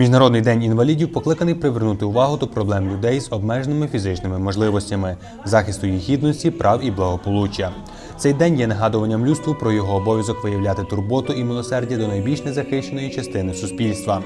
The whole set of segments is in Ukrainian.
Міжнародний день інвалідів покликаний привернути увагу до проблем людей з обмеженими фізичними можливостями, захисту їх гідності, прав і благополуччя. Цей день є нагадуванням людству про його обов'язок виявляти турботу і милосердя до найбільш незахищеної частини суспільства.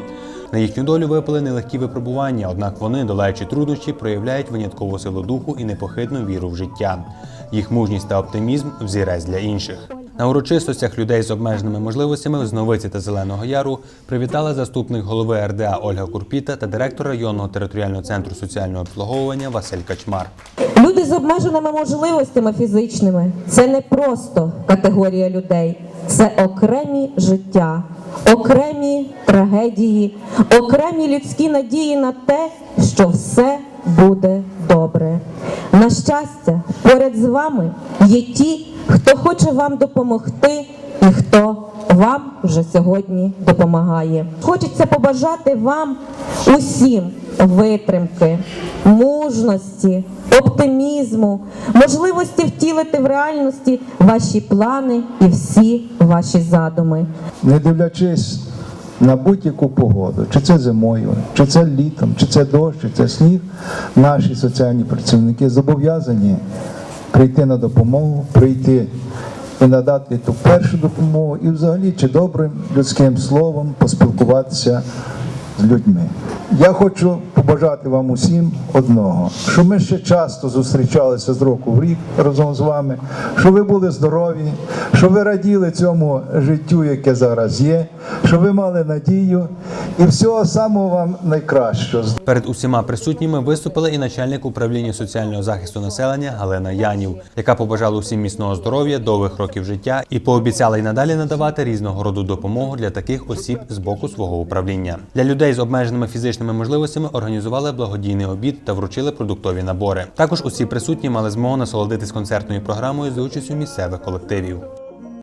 На їхню долю випали нелегкі випробування, однак вони, долаючи труднощі, проявляють виняткову силу духу і непохитну віру в життя. Їх мужність та оптимізм взірець для інших. На урочистостях людей з обмеженими можливостями з Новиці та Зеленого Яру привітали заступник голови РДА Ольга Курпіта та директор районного територіального центру соціального обслуговування Василь Качмар. Люди з обмеженими можливостями фізичними це не просто категорія людей, це окремі життя, окремі трагедії, окремі людські надії на те, що все буде добре. На щастя, поряд з вами є ті, хто хоче вам допомогти і хто вам вже сьогодні допомагає. Хочеться побажати вам усім витримки, мужності, оптимізму, можливості втілити в реальності ваші плани і всі ваші задуми. не дивлячись на будь-яку погоду, чи це зимою, чи це літом, чи це дощ, чи це сніг, наші соціальні працівники зобов'язані прийти на допомогу, прийти і надати ту першу допомогу, і взагалі чи добрим людським словом поспілкуватися з людьми. Я хочу побажати вам усім одного, що ми ще часто зустрічалися з року в рік разом з вами, що ви були здорові, що ви раділи цьому життю, яке зараз є, що ви мали надію і всього самого вам найкращого. Перед усіма присутніми виступила і начальник управління соціального захисту населення Галина Янів, яка побажала усім міцного здоров'я, довгих років життя і пообіцяла й надалі надавати різного роду допомогу для таких осіб з боку свого управління. Для людей з обмеженими фізичними можливостями організували благодійний обід та вручили продуктові набори. Також усі присутні мали змогу насолодитись концертною програмою за участю місцевих колективів.